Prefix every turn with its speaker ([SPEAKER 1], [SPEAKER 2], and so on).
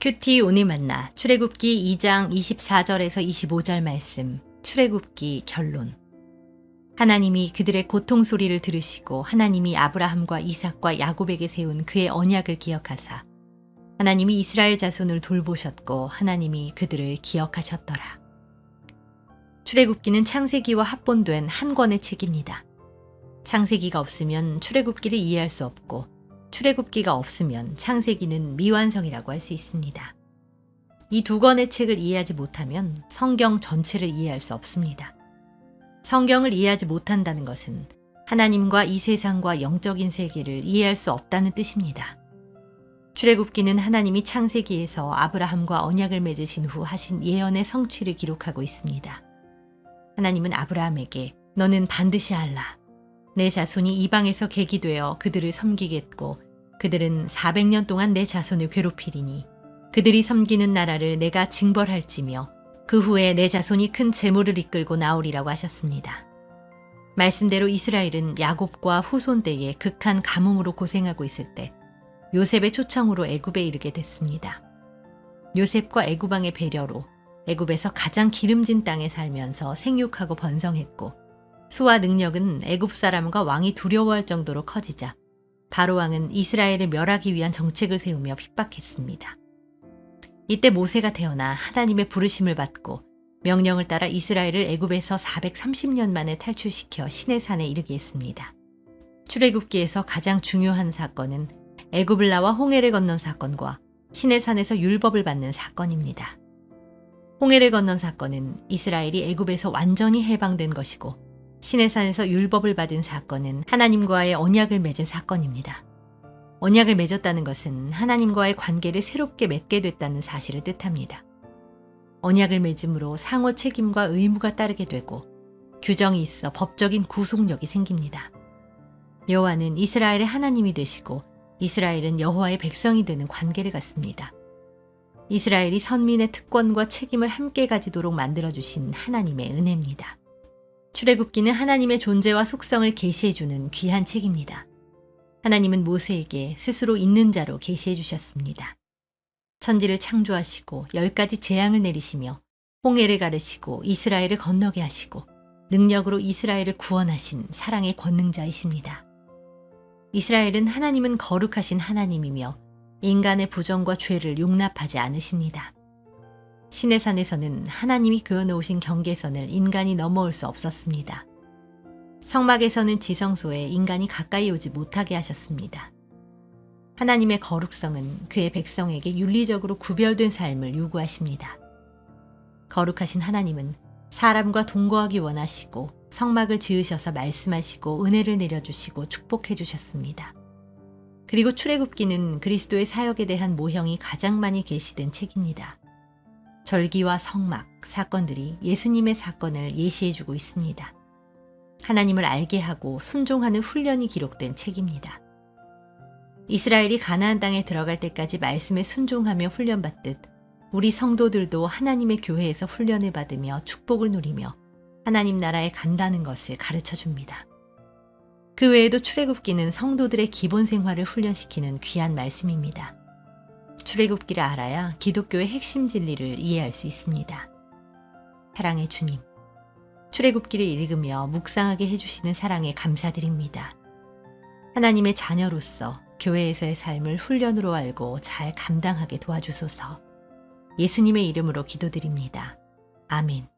[SPEAKER 1] 큐티 오늘 만나 출애굽기 2장 24절에서 25절 말씀 출애굽기 결론 하나님이 그들의 고통 소리를 들으시고 하나님이 아브라함과 이삭과 야곱에게 세운 그의 언약을 기억하사 하나님이 이스라엘 자손을 돌보셨고 하나님이 그들을 기억하셨더라. 출애굽기는 창세기와 합본된 한 권의 책입니다. 창세기가 없으면 출애굽기를 이해할 수 없고 출애굽기가 없으면 창세기는 미완성이라고 할 수 있습니다. 이 두 권의 책을 이해하지 못하면 성경 전체를 이해할 수 없습니다. 성경을 이해하지 못한다는 것은 하나님과 이 세상과 영적인 세계를 이해할 수 없다는 뜻입니다. 출애굽기는 하나님이 창세기에서 아브라함과 언약을 맺으신 후 하신 예언의 성취를 기록하고 있습니다. 하나님은 아브라함에게 너는 반드시 알라. 내 자손이 이방에서 객이 되어 그들을 섬기겠고 그들은 400년 동안 내 자손을 괴롭히리니 그들이 섬기는 나라를 내가 징벌할지며 그 후에 내 자손이 큰 재물을 이끌고 나오리라고 하셨습니다. 말씀대로 이스라엘은 야곱과 후손 때에 극한 가뭄으로 고생하고 있을 때 요셉의 초청으로 애굽에 이르게 됐습니다. 요셉과 애굽왕의 배려로 애굽에서 가장 기름진 땅에 살면서 생육하고 번성했고 수와 능력은 애굽 사람과 왕이 두려워할 정도로 커지자 바로 왕은 이스라엘을 멸하기 위한 정책을 세우며 핍박했습니다. 이때 모세가 태어나 하나님의 부르심을 받고 명령을 따라 이스라엘을 애굽에서 430년 만에 탈출시켜 신의 산에 이르게 했습니다. 출애굽기에서 가장 중요한 사건은 애굽을 나와 홍해를 건넌 사건과 신의 산에서 율법을 받는 사건입니다. 홍해를 건넌 사건은 이스라엘이 애굽에서 완전히 해방된 것이고 신의 산에서 율법을 받은 사건은 하나님과의 언약을 맺은 사건입니다. 언약을 맺었다는 것은 하나님과의 관계를 새롭게 맺게 됐다는 사실을 뜻합니다. 언약을 맺음으로 상호 책임과 의무가 따르게 되고 규정이 있어 법적인 구속력이 생깁니다. 여호와는 이스라엘의 하나님이 되시고 이스라엘은 여호와의 백성이 되는 관계를 갖습니다. 이스라엘이 선민의 특권과 책임을 함께 가지도록 만들어 주신 하나님의 은혜입니다. 출애굽기는 하나님의 존재와 속성을 계시해 주는 귀한 책입니다. 하나님은 모세에게 스스로 있는 자로 계시해 주셨습니다. 천지를 창조하시고 열 가지 재앙을 내리시며 홍해를 가르시고 이스라엘을 건너게 하시고 능력으로 이스라엘을 구원하신 사랑의 권능자이십니다. 이스라엘은 하나님은 거룩하신 하나님이며 인간의 부정과 죄를 용납하지 않으십니다. 신의 산에서는 하나님이 그어놓으신 경계선을 인간이 넘어올 수 없었습니다. 성막에서는 지성소에 인간이 가까이 오지 못하게 하셨습니다. 하나님의 거룩성은 그의 백성에게 윤리적으로 구별된 삶을 요구하십니다. 거룩하신 하나님은 사람과 동거하기 원하시고 성막을 지으셔서 말씀하시고 은혜를 내려주시고 축복해 주셨습니다. 그리고 출애굽기는 그리스도의 사역에 대한 모형이 가장 많이 게시된 책입니다. 절기와 성막, 사건들이 예수님의 사건을 예시해주고 있습니다. 하나님을 알게 하고 순종하는 훈련이 기록된 책입니다. 이스라엘이 가나안 땅에 들어갈 때까지 말씀에 순종하며 훈련받듯 우리 성도들도 하나님의 교회에서 훈련을 받으며 축복을 누리며 하나님 나라에 간다는 것을 가르쳐 줍니다. 그 외에도 출애굽기는 성도들의 기본 생활을 훈련시키는 귀한 말씀입니다. 출애굽기를 알아야 기독교의 핵심 진리를 이해할 수 있습니다. 사랑의 주님, 출애굽기를 읽으며 묵상하게 해주시는 사랑에 감사드립니다. 하나님의 자녀로서 교회에서의 삶을 훈련으로 알고 잘 감당하게 도와주소서. 예수님의 이름으로 기도드립니다. 아멘.